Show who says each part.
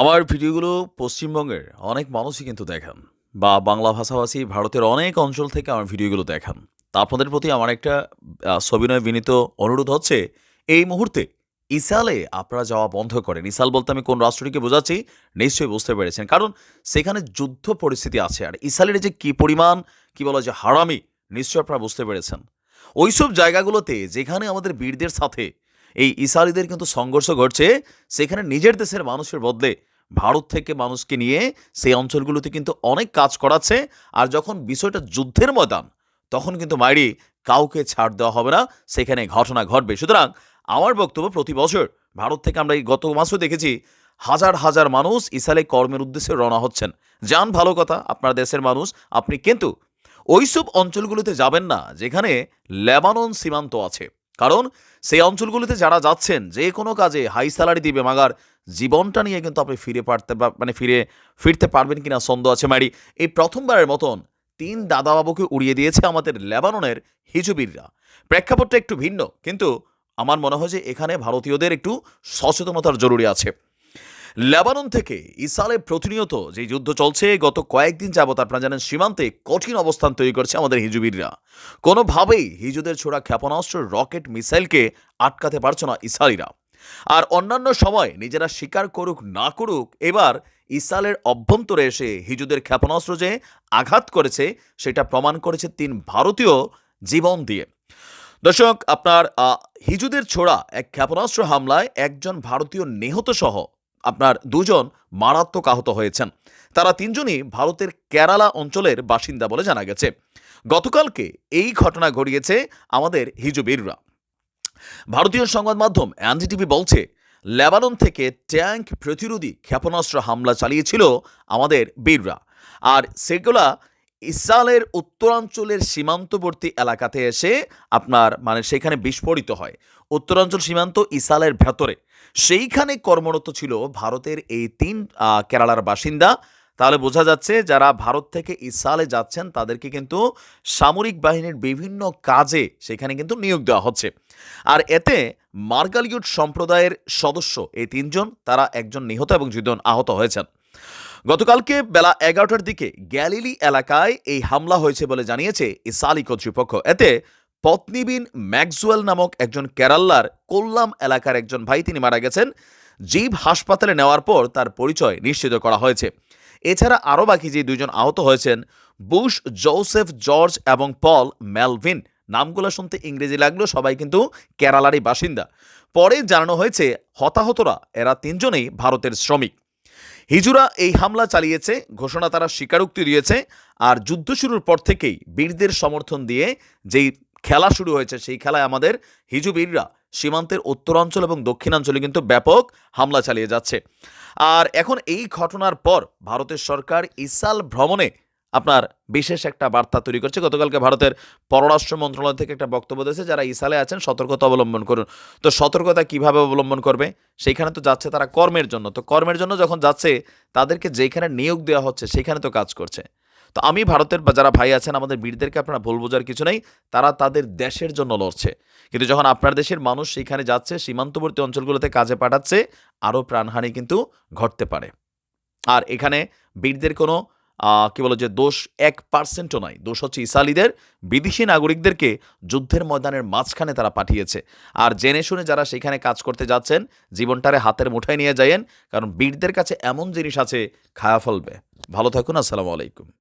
Speaker 1: আমার ভিডিওগুলো পশ্চিমবঙ্গের অনেক মানুষই কিন্তু দেখেন বা বাংলা ভাষাভাষী ভারতের অনেক অঞ্চল থেকে আমার ভিডিওগুলো দেখান। তা আপনাদের প্রতি আমার একটা সবিনয় বিনীত অনুরোধ হচ্ছে, এই মুহূর্তে ইসালে আপনারা যাওয়া বন্ধ করেন। ইসাল বলতে আমি কোন রাষ্ট্রটিকে বোঝাচ্ছি নিশ্চয়ই বুঝতে পেরেছেন। কারণ সেখানে যুদ্ধ পরিস্থিতি আছে আর ইসালের যে কি পরিমাণ, কি বলা যে হারামি, নিশ্চয়ই আপনারা বুঝতে পেরেছেন। ওইসব জায়গাগুলোতে যেখানে আমাদের বীরদের সাথে এই ইসালিদের কিন্তু সংঘর্ষ ঘটছে। সেখানে নিজের দেশের মানুষের বদলে ভারত থেকে মানুষকে নিয়ে সেই অঞ্চলগুলোতে কিন্তু অনেক কাজ করাচ্ছে। আর যখন বিষয়টা যুদ্ধের ময়দান, তখন কিন্তু মাইরি কাউকে ছাড় দেওয়া হবে না। সেখানে ঘটনা ঘটবে। সুতরাং আমার বক্তব্য প্রতি বছর ভারত থেকে আমরা এই গত মাসও দেখেছি হাজার হাজার মানুষ ইসালে কর্মের উদ্দেশ্যে রওনা হচ্ছেন। যান, ভালো কথা, আপনার দেশের মানুষ, আপনি কিন্তু ওইসব অঞ্চলগুলোতে যাবেন না, যেখানে লেবানন সীমান্ত আছে। কারণ সেই অঞ্চলগুলিতে যারা যাচ্ছেন, যে কোনো কাজে হাই স্যালারি দিবে মাগার জীবনটা নিয়ে কিন্তু আপনি ফিরে পারতে মানে ফিরে ফিরতে পারবেন কিনা সন্দেহ আছে ম্যারি এই প্রথমবারের মতন তিন দাদাবাবুকে উড়িয়ে দিয়েছে আমাদের লেবাননের হিজুবিররা। প্রেক্ষাপটটা একটু ভিন্ন, কিন্তু আমার মনে হয় যে এখানে ভারতীয়দের একটু সচেতনতার জরুরি আছে। লেবানন থেকে ইসরায়েলে প্রতিনিয়ত যে যুদ্ধ চলছে, গত কয়েকদিন যাবত আপনারা জানেন সীমান্তে কঠিন অবস্থান তৈরি করছে আমাদের হিজুবিররা। কোনোভাবেই হিজুদের ছোড়া ক্ষেপণাস্ত্র, রকেট, মিসাইলকে আটকাতে পারছে না ইসরায়েলিরা। আর অন্যান্য সময় নিজেরা স্বীকার করুক না করুক, এবার ইসরায়েলের অভ্যন্তরে এসে হিজুদের ক্ষেপণাস্ত্র যে আঘাত করেছে, সেটা প্রমাণ করেছে তিন ভারতীয় জীবন দিয়ে। দর্শক, আপনার হিজুদের ছোড়া এক ক্ষেপণাস্ত্র হামলায় একজন ভারতীয় নিহত সহ আপনার দুজন মারাত্মক আহত হয়েছেন। তারা তিনজনই ভারতের কেরালা অঞ্চলের বাসিন্দা বলে জানা গেছে। গতকালকে এই ঘটনা ঘটিয়েছে আমাদের হিজুবিরা ভারতীয় সংবাদ মাধ্যম এনজিটিভি বলছে, লেবানন থেকে ট্যাঙ্ক প্রতিরোধী ক্ষেপণাস্ত্র হামলা চালিয়েছিল আমাদের বীররা। আর সেগুলা ইসরায়েলের উত্তরাঞ্চলের সীমান্তবর্তী এলাকাতে এসে আপনার মানে সেখানে বিস্ফোরিত হয়। উত্তরাঞ্চল সীমান্ত ইসরায়েলের ভেতরে। সেইখানে কর্মরত ছিল ভারতের এই তিন কেরালার বাসিন্দা। তাহলে বোঝা যাচ্ছে যারা ভারত থেকে ইসরায়েলে যাচ্ছেন, তাদেরকে কিন্তু সামরিক বাহিনীর বিভিন্ন কাজে সেখানে কিন্তু নিয়োগ দেওয়া হচ্ছে। আর এতে মার্গালিউড সম্প্রদায়ের সদস্য এই তিনজন, তারা একজন নিহত এবং দুজন আহত হয়েছেন। গতকালকে বেলা এগারোটার দিকে গ্যালিলি এলাকায় এই হামলা হয়েছে বলে জানিয়েছে ইসালি কর্তৃপক্ষ। এতে পত্নীবিন ম্যাক্সওয়েল নামক একজন কেরাল্লার কোল্লাম এলাকার একজন ভাই তিনি মারা গেছেন। জীব হাসপাতালে নেওয়ার পর তার পরিচয় নিশ্চিত করা হয়েছে। এছাড়া আরও বাকি যে দুজন আহত হয়েছেন, বুশ, জোসেফ, জর্জ এবং পল মেলভিন নামগুলো শুনতে ইংরেজি লাগলেও সবাই কিন্তু কেরালারই বাসিন্দা। পরে জানানো হয়েছে হতাহতরা, এরা তিনজনেই ভারতের শ্রমিক। হিজুরা এই হামলা চালিয়েছে, ঘোষণা তারা স্বীকারোক্তি দিয়েছে, আর যুদ্ধ শুরুর পর থেকেই বীরদের সমর্থন দিয়ে যেই খেলা শুরু হয়েছে, সেই খেলায় আমাদের হিজু বীররা সীমান্তের উত্তরাঞ্চল এবং দক্ষিণাঞ্চলে কিন্তু ব্যাপক হামলা চালিয়ে যাচ্ছে। আর এখন এই ঘটনার পর ভারতের সরকার ইসাল ভ্রমণে আপনার বিশেষ একটা বার্তা তৈরি করছে। গতকালকে ভারতের পররাষ্ট্র মন্ত্রণালয় থেকে একটা বক্তব্য দিয়েছে, যারা ইসালে আছেন, সতর্কতা অবলম্বন করুন। তো সতর্কতা কীভাবে অবলম্বন করবে? সেইখানে তো যাচ্ছে তারা কর্মের জন্য। তো কর্মের জন্য যখন যাচ্ছে, তাদেরকে যেখানে নিয়োগ দেওয়া হচ্ছে, সেখানে তো কাজ করছে। তো আমি ভারতের যারা ভাই আছেন, আমাদের বীরদেরকে আপনারা ভুল বোঝার কিছু নেই, তারা তাদের দেশের জন্য লড়ছে। কিন্তু যখন আপনার দেশের মানুষ সেইখানে যাচ্ছে, সীমান্তবর্তী অঞ্চলগুলোতে কাজে পাঠাচ্ছে, আরও প্রাণহানি কিন্তু ঘটতে পারে। আর এখানে বীরদের কোনো কি বলো যে দোষ এক পার্সেন্টও নয়। দোষ হচ্ছে ইসালিদের, বিদেশি নাগরিকদেরকে যুদ্ধের ময়দানের মাঝখানে তারা পাঠিয়েছে। আর জেনে শুনে যারা সেখানে কাজ করতে যাচ্ছেন, জীবনটারে হাতের মুঠায় নিয়ে যায়েন কারণ বীরদের কাছে এমন জিনিস আছে, খায়া ফলবে। ভালো থাকুন, আসসালামু আলাইকুম।